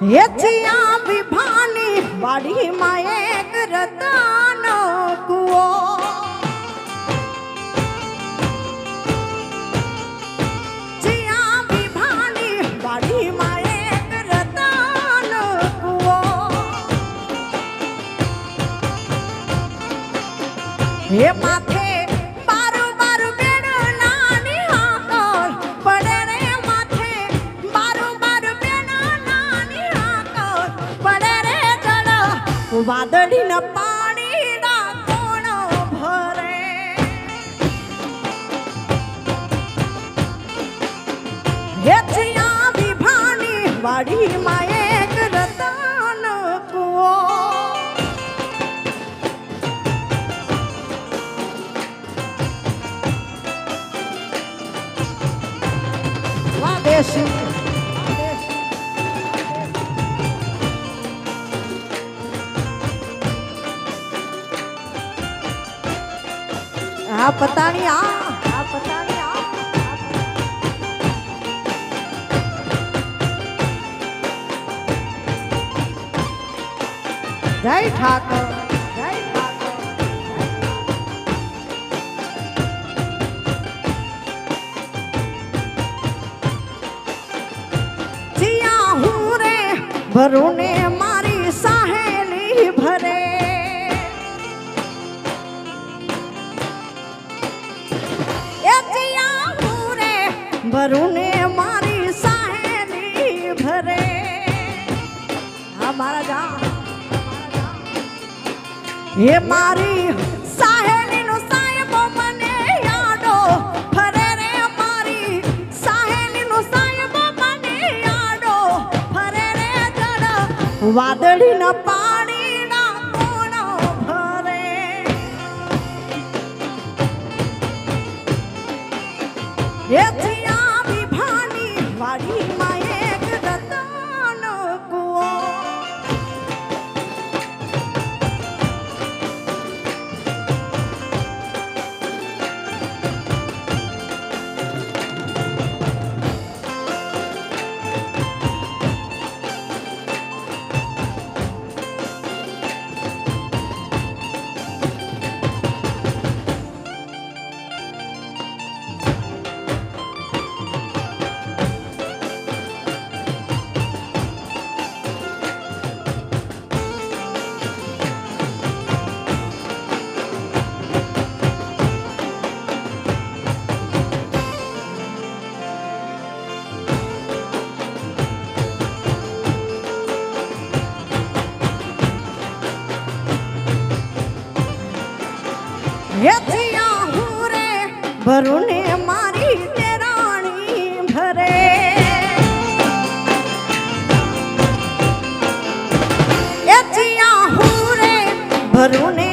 હેચિયા વિભાની વાડીમાં એક રતાનો કુવો. ચિયા વિભાની જળ પાણી ના કોણ ભરે? હેચિયા વિભાની વાડીમાં એક રતન કુવો. સ્વદેશી આ પતાણી આ આ પતાણી આ જય ઠાકોર. જય ઠાકોર જીયા હું રે ભરું ને ભરું ને મારી સાહેલી ભરે. હા મારા હે મારી સાહેલીનો સાહેબો મને યાદો ફરે રે મારી. સાહેલીનો સાહેબો મને યાદો ફરે રે જડ વાદળીના કોણ ભરે. હે હેચિયા હું રે ભરું ને મારી તેરાણી ભરે. હેચિયા હું રે ભરું ને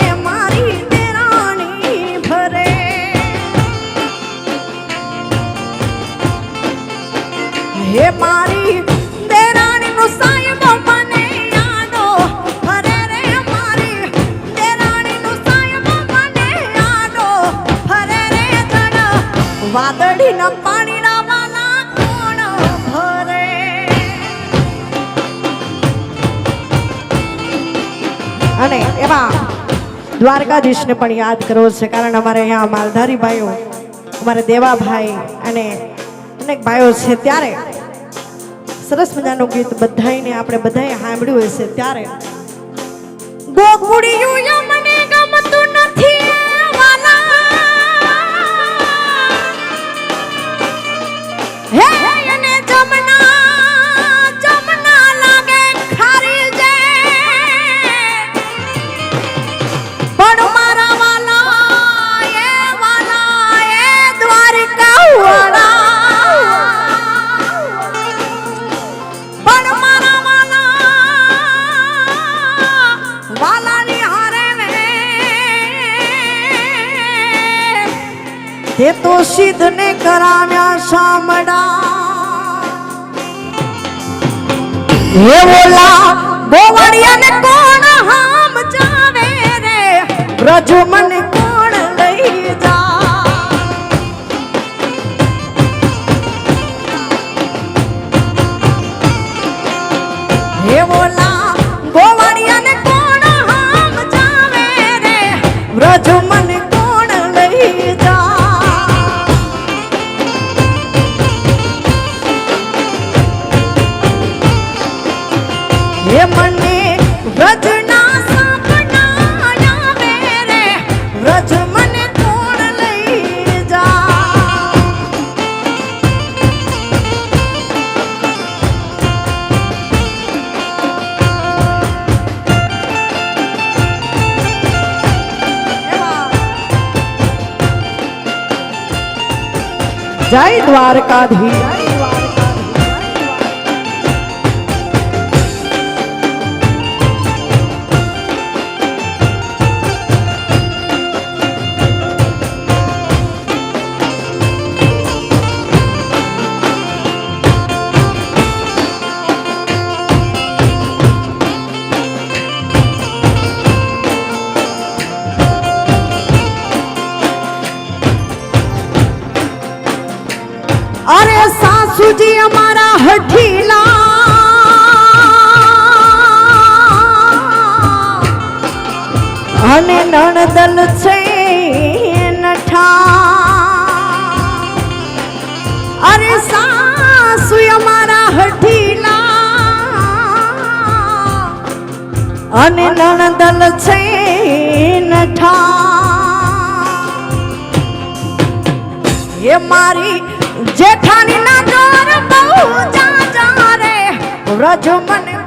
દ્વારકાધીશને પણ યાદ કરવો છે, કારણ અમારે અહીંયા માલધારી ભાઈઓ, અમારે દેવાભાઈ અને અનેક ભાઈઓ છે, ત્યારે સરસ મજાનું ગીત બધાને આપણે બધાએ સાંભળ્યું હશે, ત્યારે ગોકુળિયું તે તો સિદ્ધ ને કરાવ્યા સામડા એ બોલા બોવડિયાને કોણ હામ જાવે રે? રજુ મને કોણ લઈ જા મને વ્રજના સપના આવે રે. વ્રજ જય દ્વારકાધીશ. અરે સાસુજી અમારા હઠીલા. અને નણદલ છે નઠા. અરે સાસુ અમારા હઠીલા. અને નણદલ છે નઠા. એ મારી વ્રજ મને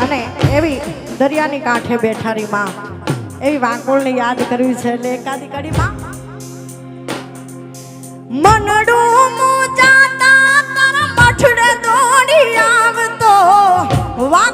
અને એવી દરિયાની કાંઠે બેઠારી માં એવી વાંકોળને યાદ કરવી છે એટલે એકાદી કડીમાં મનડું મુજાતા તારા મઠડે દોડી આવતો. વાકોલ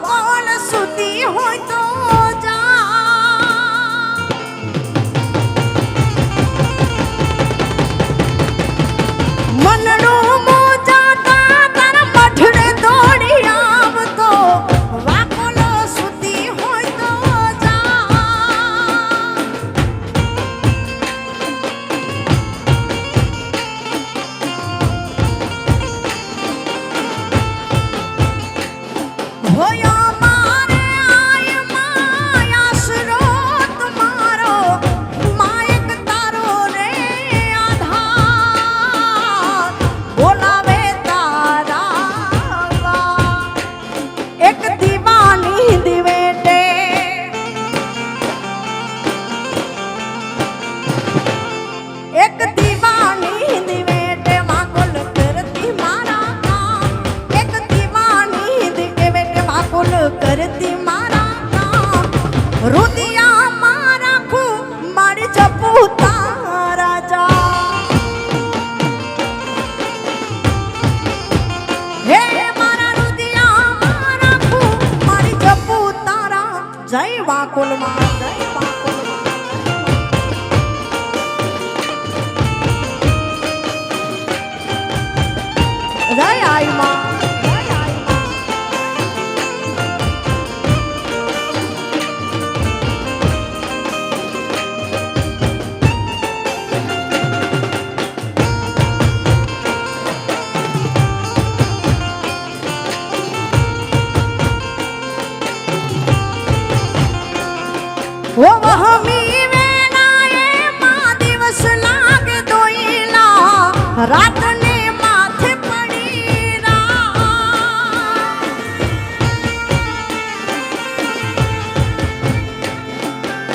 过了吗？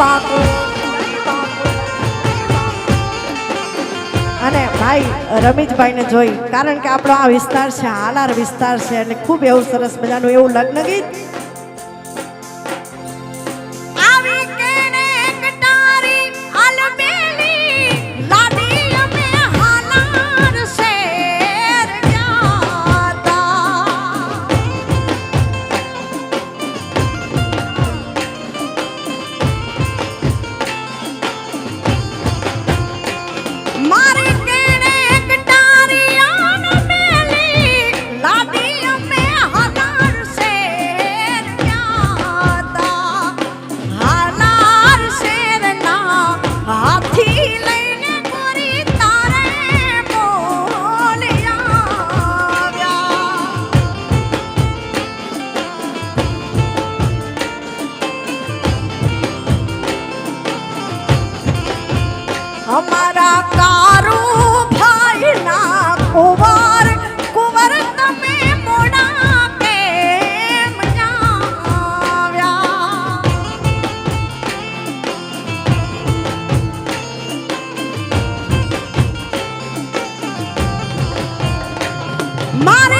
પાકો અને ભાઈ રમીશભાઈને જોઈ, કારણ કે આપણો આ વિસ્તાર છે હાલાર વિસ્તાર છે, અને ખૂબ એવું સરસ મજાનું એવું લગ્ન ગીત money.